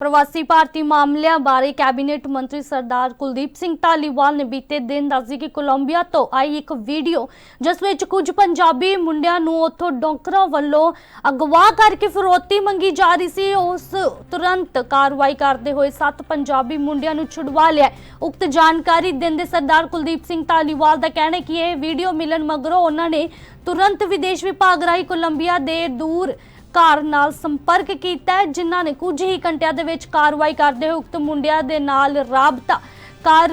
ਪ੍ਰਵਾਸੀ ਭਾਰਤੀ ਮਾਮਲਿਆਂ ਬਾਰੇ ਕੈਬਨਿਟ ਮੰਤਰੀ ਸਰਦਾਰ ਕੁਲਦੀਪ ਸਿੰਘ ਧਾਲੀਵਾਲ ਨੇ ਬੀਤੇ ਦਿਨ ਦੱਸੀ ਕਿ ਕੋਲੰਬੀਆ ਤੋਂ ਆਈ ਇੱਕ ਵੀਡੀਓ, ਜਿਸ ਵਿੱਚ ਕੁਝ ਪੰਜਾਬੀ ਮੁੰਡਿਆਂ ਨੂੰ ਉੱਥੋਂ ਡੋਂਕਰਾਂ ਵੱਲੋਂ ਅਗਵਾ ਕਰਕੇ ਫਿਰੌਤੀ ਮੰਗੀ ਜਾ ਰਹੀ ਸੀ, ਉਸ ਤੁਰੰਤ ਕਾਰਵਾਈ ਕਰਦੇ ਹੋਏ ਸੱਤ ਪੰਜਾਬੀ ਮੁੰਡਿਆਂ ਨੂੰ ਛੁਡਵਾ ਲਿਆ। ਉਕਤ ਜਾਣਕਾਰੀ ਦਿੰਦੇ ਸਰਦਾਰ ਕੁਲਦੀਪ ਸਿੰਘ ਧਾਲੀਵਾਲ ਦਾ ਕਹਿਣਾ ਕਿ ਇਹ ਵੀਡੀਓ ਮਿਲਣ ਮਗਰੋਂ ਉਹਨਾਂ ਨੇ ਤੁਰੰਤ ਵਿਦੇਸ਼ ਵਿਭਾਗ ਰਾਹੀਂ ਕੋਲੰਬੀਆ ਦੇ ਦੂਰ ਘਰ ਨਾਲ ਸੰਪਰਕ ਕੀਤਾ ਜਿਨ੍ਹਾਂ ਨੇ ਕੁਝ ਹੀ ਘੰਟਿਆਂ ਦੇ ਵਿੱਚ ਕਾਰਵਾਈ ਕਰਦੇ ਹੋਏ ਉਕਤ ਮੁੰਡਿਆਂ ਦੇ ਨਾਲ ਰਾਬਤਾ ਕਰ,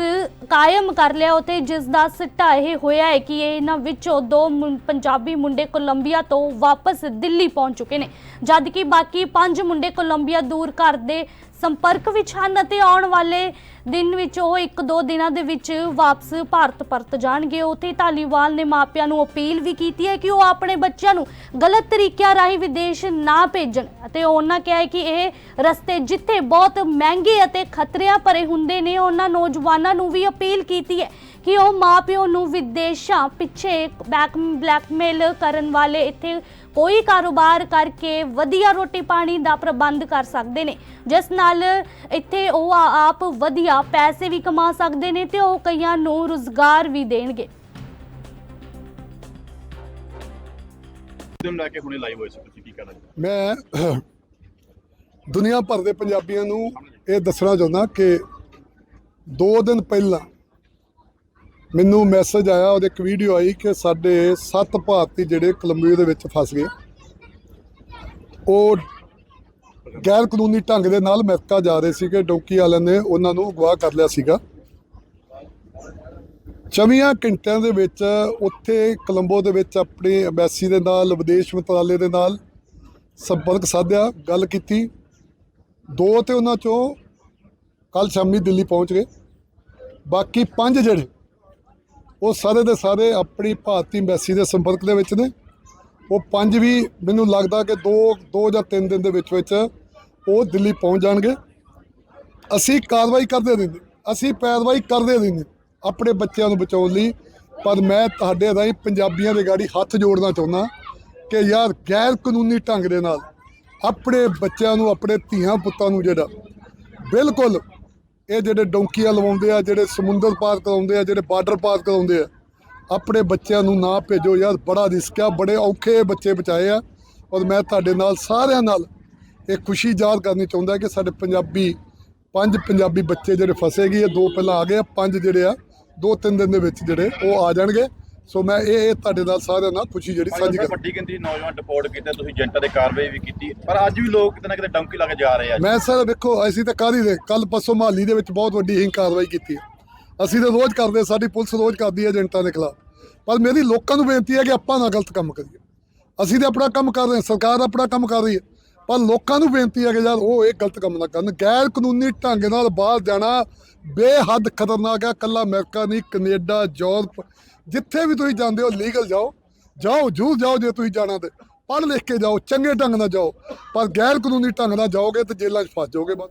ਕਾਇਮ ਕਰ ਲਿਆ। ਉਤੇ ਜਿਸ ਦਾ ਸਿੱਟਾ ਇਹ ਹੋਇਆ ਹੈ ਕਿ ਇਹਨਾਂ ਵਿੱਚੋਂ ਦੋ ਪੰਜਾਬੀ ਮੁੰਡੇ ਕੋਲੰਬੀਆ ਤੋਂ ਵਾਪਸ ਦਿੱਲੀ ਪਹੁੰਚ ਚੁੱਕੇ ਨੇ ਜਦ ਕਿ ਬਾਕੀ ਪੰਜ ਮੁੰਡੇ ਕੋਲੰਬੀਆ ਦੂਰ ਘਰ ਦੇ ਸੰਪਰਕ ਵਿੱਚ ਹਨ ਅਤੇ ਆਉਣ ਵਾਲੇ ਦਿਨ ਵਿੱਚ ਉਹ ਇੱਕ ਦੋ ਦਿਨਾਂ ਦੇ ਵਿੱਚ ਵਾਪਸ ਭਾਰਤ ਪਰਤ ਜਾਣਗੇ। ਉੱਥੇ ਧਾਲੀਵਾਲ ਨੇ ਮਾਪਿਆਂ ਨੂੰ ਅਪੀਲ ਵੀ ਕੀਤੀ ਹੈ ਕਿ ਉਹ ਆਪਣੇ ਬੱਚਿਆਂ ਨੂੰ ਗਲਤ ਤਰੀਕਿਆਂ ਰਾਹੀਂ ਵਿਦੇਸ਼ ਨਾ ਭੇਜਣ ਅਤੇ ਉਹਨਾਂ ਕਿਹਾ ਹੈ ਕਿ ਇਹ ਰਸਤੇ ਜਿੱਥੇ ਬਹੁਤ ਮਹਿੰਗੇ ਅਤੇ ਖਤਰਿਆਂ ਭਰੇ ਹੁੰਦੇ ਨੇ, ਉਹਨਾਂ ਨੌਜਵਾਨਾਂ ਨੂੰ ਵੀ ਅਪੀਲ ਕੀਤੀ ਹੈ ਕਿ ਉਹ ਮਾਪਿਓ ਨੂੰ ਵਿਦੇਸ਼ਾਂ ਪਿੱਛੇ ਬੈਕ ਬਲੈਕਮੇਲ ਕਰਨ ਵਾਲੇ ਇੱਥੇ ਕੋਈ ਕਾਰੋਬਾਰ ਕਰਕੇ ਵਧੀਆ ਰੋਟੀ ਪਾਣੀ ਦਾ ਪ੍ਰਬੰਧ ਕਰ ਸਕਦੇ ਨੇ। ਜਿਸ ਨਾਲ ਇੱਥੇ ਉਹ ਆਪ ਵਧੀਆ ਪੈਸੇ ਵੀ ਕਮਾ ਸਕਦੇ ਨੇ ਤੇ ਉਹ ਕਈਆਂ ਨੂੰ ਰੁਜ਼ਗਾਰ ਵੀ ਦੇਣਗੇ। ਦਿਨ ਲੈ ਕੇ ਹੁਣੇ ਲਾਈਵ ਹੋਏ ਸੀ ਤੁਸੀਂ ਕੀ ਕਹਿਣਾ ਚਾਹੁੰਦੇ ਮੈਂ ਦੁਨੀਆ ਭਰ ਦੇ ਪੰਜਾਬੀਆਂ ਨੂੰ ਇਹ ਦੱਸਣਾ ਚਾਹੁੰਦਾ ਕਿ 2 ਦਿਨ ਪਹਿਲਾਂ ਮੈਨੂੰ ਮੈਸੇਜ ਆਇਆ, ਉਹਦੇ ਇੱਕ ਵੀਡੀਓ ਆਈ ਕਿ ਸਾਡੇ ਸੱਤ ਭਾਰਤੀ ਜਿਹੜੇ ਕੋਲੰਬੀਆ ਦੇ ਵਿੱਚ ਫਸ ਗਏ। ਉਹ ਗੈਰ ਕਾਨੂੰਨੀ ਢੰਗ ਦੇ ਨਾਲ ਅਮਰੀਕਾ ਜਾ ਰਹੇ ਸੀਗੇ, ਡੌਂਕੀ ਵਾਲਿਆਂ ਨੇ ਉਹਨਾਂ ਨੂੰ ਅਗਵਾ ਕਰ ਲਿਆ ਸੀਗਾ। ਚੌਵੀਆਂ ਘੰਟਿਆਂ ਦੇ ਵਿੱਚ ਉੱਥੇ ਕੋਲੰਬੋ ਦੇ ਵਿੱਚ ਆਪਣੀ ਐਮਬੈਸੀ ਦੇ ਨਾਲ, ਵਿਦੇਸ਼ ਮੰਤਰਾਲੇ ਦੇ ਨਾਲ ਸੰਪਰਕ ਸਾਧਿਆ, ਗੱਲ ਕੀਤੀ। ਦੋ ਤੇ ਉਹਨਾਂ ਚੋਂ ਕੱਲ ਸ਼ਾਮੀ ਦਿੱਲੀ ਪਹੁੰਚ ਗਏ। ਬਾਕੀ ਪੰਜ ਜਿਹੜੇ ਉਹ ਸਾਰੇ ਦੇ ਸਾਰੇ ਆਪਣੀ ਭਾਰਤੀ ਐਮਬੈਸੀ ਦੇ ਸੰਪਰਕ ਦੇ ਵਿੱਚ ਨੇ। ਉਹ ਪੰਜ ਵੀ ਮੈਨੂੰ ਲੱਗਦਾ ਕਿ ਦੋ ਦੋ ਜਾਂ ਤਿੰਨ ਦਿਨ ਦੇ ਵਿੱਚ ਵਿੱਚ ਉਹ ਦਿੱਲੀ ਪਹੁੰਚ ਜਾਣਗੇ। ਅਸੀਂ ਕਾਰਵਾਈ ਕਰਦੇ ਰਹਿੰਦੇ ਅਸੀਂ ਪੈਰਵਾਈ ਕਰਦੇ ਰਹਿੰਦੇ ਆਪਣੇ ਬੱਚਿਆਂ ਨੂੰ ਬਚਾਉਣ ਲਈ। ਪਰ ਮੈਂ ਤੁਹਾਡੇ ਰਾਹੀਂ ਪੰਜਾਬੀਆਂ ਦੇ ਗਾੜੀ ਹੱਥ ਜੋੜਨਾ ਚਾਹੁੰਦਾ ਕਿ ਯਾਰ ਗੈਰ ਕਾਨੂੰਨੀ ਢੰਗ ਦੇ ਨਾਲ ਆਪਣੇ ਬੱਚਿਆਂ ਨੂੰ, ਆਪਣੇ ਧੀਆਂ ਪੁੱਤਾਂ ਨੂੰ ਜਿਹੜਾ ਬਿਲਕੁਲ ਇਹ ਜਿਹੜੇ ਡੌਂਕੀਆਂ ਲਵਾਉਂਦੇ ਆ, ਜਿਹੜੇ ਸਮੁੰਦਰ ਪਾਰ ਕਰਾਉਂਦੇ ਆ, ਜਿਹੜੇ ਬਾਰਡਰ ਪਾਰ ਕਰਾਉਂਦੇ ਆ, ਆਪਣੇ ਬੱਚਿਆਂ ਨੂੰ ਨਾ ਭੇਜੋ ਯਾਰ, ਬੜਾ ਰਿਸਕ ਆ, ਬੜੇ ਔਖੇ ਬੱਚੇ ਬਚਾਏ ਆ। ਔਰ ਮੈਂ ਤੁਹਾਡੇ ਨਾਲ ਸਾਰਿਆਂ ਨਾਲ ਇਹ ਖੁਸ਼ੀ ਜ਼ਾਹਰ ਕਰਨੀ ਚਾਹੁੰਦਾ ਕਿ ਸਾਡੇ ਪੰਜਾਬੀ, ਪੰਜ ਪੰਜਾਬੀ ਬੱਚੇ ਜਿਹੜੇ ਫਸੇ ਗਏ ਆ, ਦੋ ਪਹਿਲਾਂ ਆ ਗਏ ਆ, ਪੰਜ ਜਿਹੜੇ ਆ, ਦੋ ਤਿੰਨ ਦਿਨ ਦੇ ਵਿੱਚ ਜਿਹੜੇ ਉਹ ਆ ਜਾਣਗੇ। ਸੋ ਮੈਂ ਇਹ ਇਹ ਤੁਹਾਡੇ ਨਾਲ ਸਾਰਿਆਂ ਨਾਲ ਖੁਸ਼ੀ ਜਿਹੜੀ ਸਾਂਝੀ ਕਰ ਵੱਡੀ ਗਿਣਤੀ ਨੌਜਵਾਨ ਡਿਪੋਰਟ ਕੀਤੇ ਤੁਸੀਂ ਏਜੰਟਾਂ ਦੇ ਕਾਰਵਾਈ ਵੀ ਕੀਤੀ ਪਰ ਅੱਜ ਵੀ ਲੋਕ ਕਿਤੇ ਨਾ ਕਿਤੇ ਡੰਕੀ ਲਾ ਕੇ ਜਾ ਰਹੇ ਆ। ਮੈਂ ਸਰ ਵੇਖੋ ਅਸੀਂ ਤਾਂ ਹੀ ਰਹੇ ਕੱਲ ਪਰਸੋਂ ਮਹਾਲੀ ਦੇ ਵਿੱਚ ਬਹੁਤ ਵੱਡੀ ਹੀ ਕਾਰਵਾਈ ਕੀਤੀ ਅਸੀਂ ਤਾਂ ਰੋਜ਼ ਕਰਦੇ ਸਾਡੀ ਪੁਲਿਸ ਰੋਜ਼ ਕਰਦੀ ਹੈ ਏਜੰਟਾਂ ਦੇ ਖਿਲਾਫ। ਪਰ ਮੇਰੀ ਲੋਕਾਂ ਨੂੰ ਬੇਨਤੀ ਹੈ ਕਿ ਆਪਾਂ ਨਾ ਗਲਤ ਕੰਮ ਕਰੀਏ। ਅਸੀਂ ਤਾਂ ਆਪਣਾ ਕੰਮ ਕਰ ਰਹੇ ਹਾਂ ਸਰਕਾਰ ਆਪਣਾ ਕੰਮ ਕਰ ਰਹੀ ਹੈ। ਪਰ ਲੋਕਾਂ ਨੂੰ ਬੇਨਤੀ ਹੈ ਕਿ ਯਾਰ ਉਹ ਇਹ ਗਲਤ ਕੰਮ ਨਾ ਕਰਨ। ਗੈਰ ਕਾਨੂੰਨੀ ਢੰਗ ਨਾਲ ਬਾਹਰ ਜਾਣਾ ਬੇਹੱਦ ਖਤਰਨਾਕ ਹੈ। ਕੱਲਾ ਅਮਰੀਕਾ ਨਹੀਂ ਕੈਨੇਡਾ ਯੂਰਪ ਜਿੱਥੇ ਵੀ ਤੁਸੀਂ ਜਾਂਦੇ ਹੋ ਲੀਗਲ ਜਾਓ। ਜਾਓ, ਜਰੂਰ ਜਾਓ ਜੇ ਤੁਸੀਂ ਜਾਣਾ ਤੇ। ਪੜ੍ਹ ਲਿਖ ਕੇ ਜਾਓ, ਚੰਗੇ ਢੰਗ ਨਾਲ ਜਾਓ। ਪਰ ਗੈਰ ਕਾਨੂੰਨੀ ਢੰਗ ਨਾਲ ਜਾਓਗੇ ਤੇ ਜੇਲ੍ਹਾਂ 'ਚ ਫਸ ਜਾਓਗੇ ਬਸ।